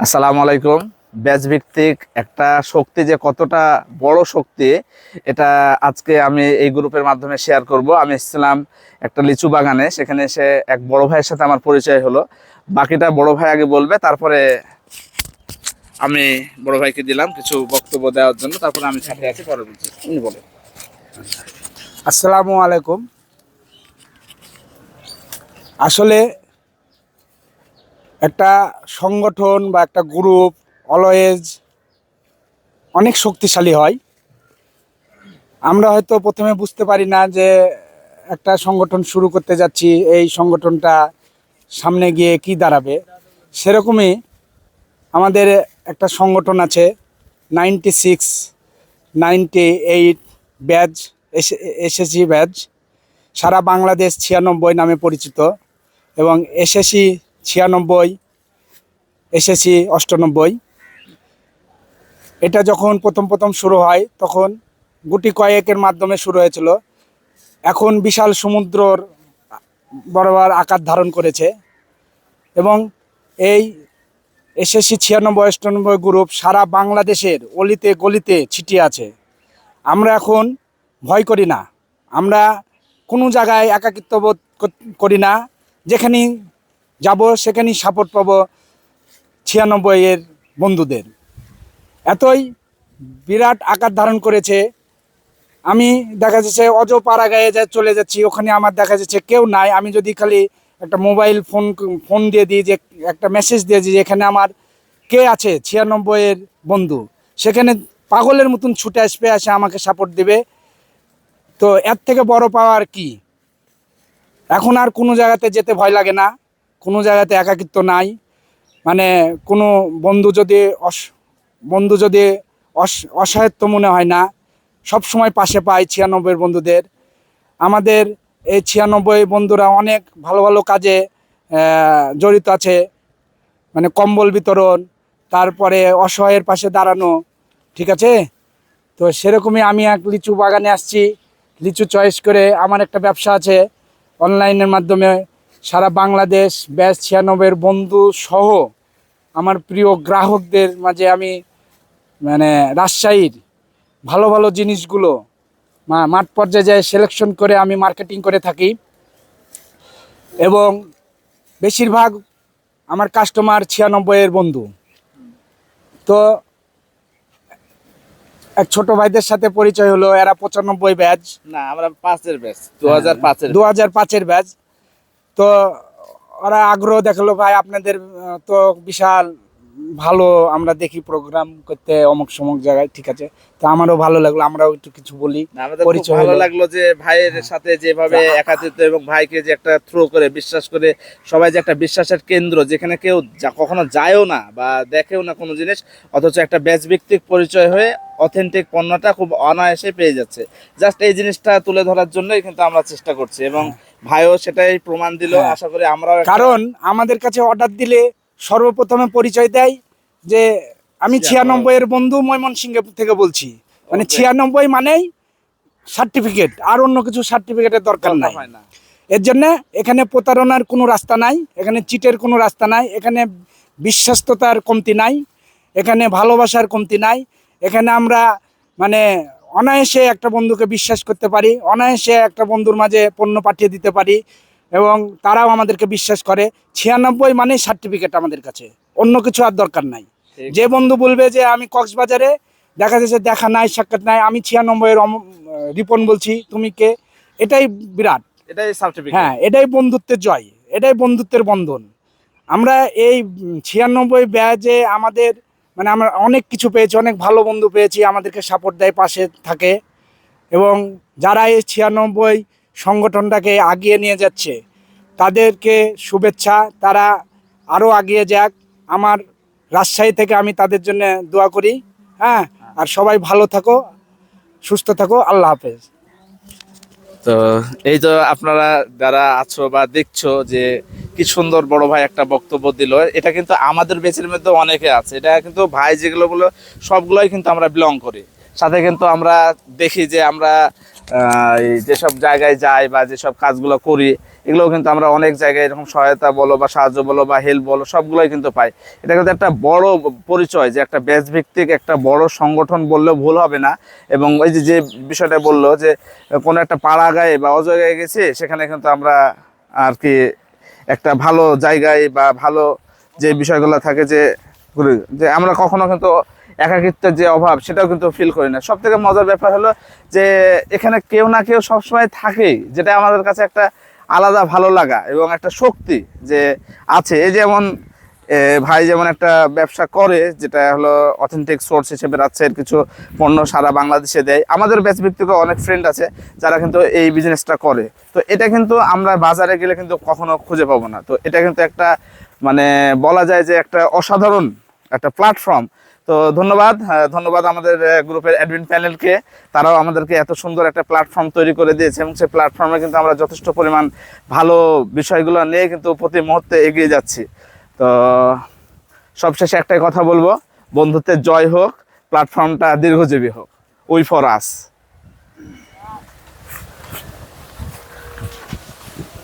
আসসালামু আলাইকুম। ব্যাচ ভিত্তিক একটা শক্তি যে কতটা বড় শক্তি, এটা আজকে আমি এই গ্রুপের মাধ্যমে শেয়ার করব। আমি এসেছিলাম একটা লিচু বাগানে, সেখানে এসে এক বড় ভাইয়ের সাথে আমার পরিচয় হলো। বাকিটা বড় ভাই আগে বলবে, তারপরে আমি বড় ভাইকে দিলাম কিছু বক্তব্য দেওয়ার জন্য, তারপরে আমি সাথে আছি পরে বলছি উনি বলে আসসালামু আলাইকুম। আসলে একটা সংগঠন বা একটা গ্রুপ অলওয়েজ অনেক শক্তিশালী হয়। আমরা হয়তো প্রথমে বুঝতে পারি না যে একটা সংগঠন শুরু করতে যাচ্ছি, এই সংগঠনটা সামনে গিয়ে কি দাঁড়াবে। সেরকমই আমাদের একটা সংগঠন আছে ninety six ninety eight batch SSC batch. সারা বাংলাদেশ ছিয়ানব্বই নামে পরিচিত এবং এসএসসি ছিয়ানব্বই এসএসসি অষ্টানব্বই। এটা যখন প্রথম প্রথম শুরু হয়, তখন গুটি কয়েকের মাধ্যমে শুরু হয়েছিল। এখন বিশাল সমুদ্রর বরাবর আকার ধারণ করেছে এবং এই এসএসসি ছিয়ানব্বই, অষ্টানব্বই গ্রুপ সারা বাংলাদেশের অলিতে গলিতে ছিটিয়ে আছে। আমরা এখন ভয় করি না। আমরা কোনো জায়গায় একাকিত্ব বোধ করি না। যেখানেই যাব, সেখানেই সাপোর্ট পাবো। ছিয়ানব্বই এর বন্ধুদের। এতই বিরাট আকার ধারণ করেছে, আমি দেখা যাচ্ছে অজপাড়া গায়ে যা চলে যাচ্ছি, ওখানে আমার দেখা যাচ্ছে কেউ নাই। আমি যদি খালি একটা মোবাইল ফোন ফোন দিয়ে দিই যে, একটা মেসেজ দিয়ে দিই এখানে আমার কে আছে? ছিয়ানব্বইয়ের বন্ধু। সেখানে পাগলের মতন ছুটে আসবে আসে আমাকে সাপোর্ট দেবে। তো এর থেকে বড় পাওয়ার কি? এখন আর কোনো জায়গাতে যেতে ভয় লাগে না। কোনো জায়গাতে একাকিত্ব নাই। মানে কোনো বন্ধু যদি অস, বন্ধু যদি অস, অসহায়ত্ব মনে হয় না, সব সময় পাশে পাই ছিয়ানব্বই বন্ধুদের। আমাদের এই ছিয়ানব্বই বন্ধুরা অনেক ভালো ভালো কাজে জড়িত আছে। মানে কম্বল বিতরণ, তারপরে অসহায়ের পাশে দাঁড়ানো, ঠিক আছে? তো সেরকমই আমি এক লিচু বাগানে আসছি। লিচু চয়েস করে আমার একটা ব্যবসা আছে, অনলাইনের মাধ্যমে সারা বাংলাদেশ ব্যাস ছিয়ানব্বইয়ের বন্ধু সহ আমার প্রিয় গ্রাহকদের মাঝে আমি মানে রাজশাহীর ভালো ভালো জিনিসগুলো মাঠ পর্যায়ে যায় সিলেকশন করে আমি মার্কেটিং করে থাকি। এবং বেশিরভাগ আমার কাস্টমার ছিয়ানব্বইয়ের বন্ধু। তো এক ছোট ভাইদের সাথে পরিচয় হলো এরা পঁচানব্বই ব্যাচ। না আমরা পাঁচের ব্যাচ দু হাজার পাঁচের দু হাজার পাঁচের ব্যাচ। তো ওরা আগ্রহ দেখাল ভাই আপনাদের তো বিশাল ভালো আমরা দেখি প্রোগ্রাম করতে অমুক সমুক জায়গায় ঠিক আছে? তো আমারও ভালো লাগল আমরাও একটু কিছু বলি পরিচয় ভালো লাগল যে ভাইয়ের সাথে যেভাবে একাত্রিত এবং ভাইকে যে একটা থ্রো করে বিশ্বাস করে সবাই যে একটা বিশ্বাসের কেন্দ্র যেখানে কেউ যা- কখনো যায়ও না বা দেখেও না কোনো জিনিস অথচ একটা ব্যাচ ভিত্তিক পরিচয় হয়ে অথেন্টিক পণ্যটা খুব অনায়াসে পেয়ে যাচ্ছে। জাস্ট এই জিনিসটা তুলে ধরার জন্যই কিন্তু আমরা চেষ্টা করছি এবং ভাইও সেটাই প্রমাণ দিল হ্যাঁ। আশা করি আমরাও একটা- কারণ আমাদের কাছে অর্ডার দিলে সর্বপ্রথমে পরিচয় দেয় যে আমি ছিয়ানব্বই এর বন্ধু ময়মনসিংহ থেকে বলছি। মানে ছিয়ানব্বই মানেই সার্টিফিকেট আর অন্য কিছু সার্টিফিকেটের দরকার নাই। এর জন্য এখানে প্রতারণার কোনো রাস্তা নাই এখানে চিটের কোনো রাস্তা নাই এখানে বিশ্বস্ততার কমতি নাই এখানে ভালোবাসার কমতি নাই এখানে আমরা মানে অনায়াসে একটা বন্ধুকে বিশ্বাস করতে পারি অনায়াসে একটা বন্ধুর মাঝে পণ্য পাঠিয়ে দিতে পারি এবং তারাও আমাদেরকে বিশ্বাস করে। ছিয়ানব্বই মানেই সার্টিফিকেট আমাদের কাছে অন্য কিছু আর দরকার নাই। যে বন্ধু বলবে যে আমি কক্সবাজারে দেখা যাচ্ছে দেখা নাই সাক্ষাৎ নাই আমি ছিয়ানব্বইয়ের রিপন বলছি তুমি কে? এটাই বিরাট। এটাই সার্টিফিকেট হ্যাঁ এটাই বন্ধুত্বের জয় এটাই বন্ধুত্বের বন্ধন। আমরা এই ছিয়ানব্বই ব্যাজে আমাদের মানে আমরা অনেক কিছু পেয়েছি, অনেক ভালো বন্ধু পেয়েছি, আমাদেরকে সাপোর্ট দেয়, পাশে থাকে। এবং যারা এই ছিয়ানব্বই সংগঠনটাকে আগিয়ে নিয়ে যাচ্ছে, তাদেরকে শুভেচ্ছা, তারা আরও আগিয়ে যাক। আমার রাজশাহী থেকে আমি তাদের জন্য দোয়া করি। হ্যাঁ আর সবাই ভালো থাকো, সুস্থ থাকো, আল্লাহ হাফেজ। তো এই তো আপনারা যারা আছো বা দেখছ যে কি সুন্দর বড় ভাই একটা বক্তব্য দিল। এটা কিন্তু আমাদের বেচের মধ্যে অনেকে আছে। এটা কিন্তু ভাই যেগুলো গুলো সবগুলোই কিন্তু আমরা বিলং করি। সাথে কিন্তু আমরা দেখি যে আমরা যেসব জায়গায় যাই বা যেসব কাজগুলো করি এগুলো কিন্তু আমরা অনেক জায়গায় এরকম সহায়তা বলো বা সাহায্য বলো বা হেল্প বলো, সবগুলোই কিন্তু পাই। এটা কিন্তু একটা বড় পরিচয় যে একটা ব্যাচ ভিত্তিক একটা বড় সংগঠন বললেও ভুল হবে না। এবং ওই যে যে বিষয়টা বলল যে, কোনো একটা পাড়া গায়ে বা অজায়গায় গেছে, সেখানে কিন্তু আমরা আর কি একটা ভালো জায়গায় বা ভালো যে বিষয়গুলো থাকে যে যে আমরা কখনো কিন্তু একাকিত্বের যে অভাব সেটাও কিন্তু ফিল করি না। সব থেকে মজার ব্যাপার হলো যে, এখানে কেউ না কেউ সবসময় থাকেই, যেটা আমাদের কাছে একটা আলাদা ভালো লাগা এবং একটা শক্তি যে আছে। এই যেমন ভাই যেমন একটা ব্যবসা করে, যেটা হলো অথেন্টিক সোর্স হিসেবে রাজশাহীর কিছু পণ্য সারা বাংলাদেশে দেয়। আমাদের ব্যাচ ভিত্তিক অনেক ফ্রেন্ড আছে, যারা কিন্তু এই বিজনেসটা করে। তো এটা কিন্তু আমরা বাজারে গেলে কিন্তু কখনো খুঁজে পাবো না। তো এটা কিন্তু একটা মানে বলা যায় যে একটা অসাধারণ একটা প্ল্যাটফর্ম তো ধন্যবাদ ধন্যবাদ আমাদের গ্রুপের অ্যাডমিন প্যানেলকে তারাও আমাদেরকে এত সুন্দর একটা প্ল্যাটফর্ম তৈরি করে দিয়েছে এবং সেই প্ল্যাটফর্মে কিন্তু আমরা যথেষ্ট পরিমাণ ভালো বিষয়গুলো নিয়ে কিন্তু প্রতি মুহূর্তে এগিয়ে যাচ্ছি। তো সবশেষে একটাই কথা বলব বন্ধুত্বের জয় হোক প্ল্যাটফর্মটা দীর্ঘজীবী হোক উই ফর আস